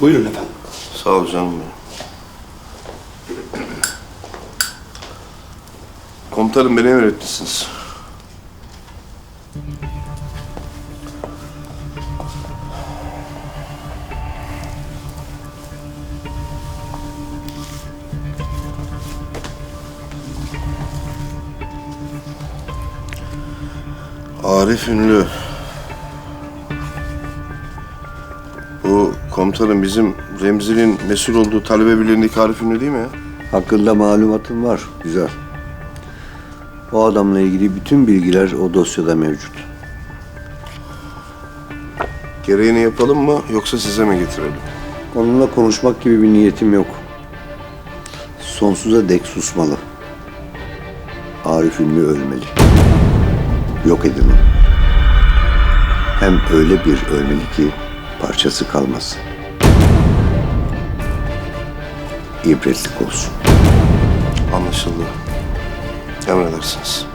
Buyurun efendim. Sağ ol canım benim. Komutanım beni emretmişsiniz. Arif Ünlü. Bu komutanım bizim Remzi'nin mesul olduğu talebe birliğindeki Arif Ünlü değil mi ya? Hakkında malumatım var. Güzel. O adamla ilgili bütün bilgiler o dosyada mevcut. Gereğini yapalım mı yoksa size mi getirelim? Onunla konuşmak gibi bir niyetim yok. Sonsuza dek susmalı. Arif Ünlü ölmeli. Yok edin onu. Hem öyle bir ölmeli ki parçası kalmasın. İbretlik olsun. Anlaşıldı. Emredersiniz.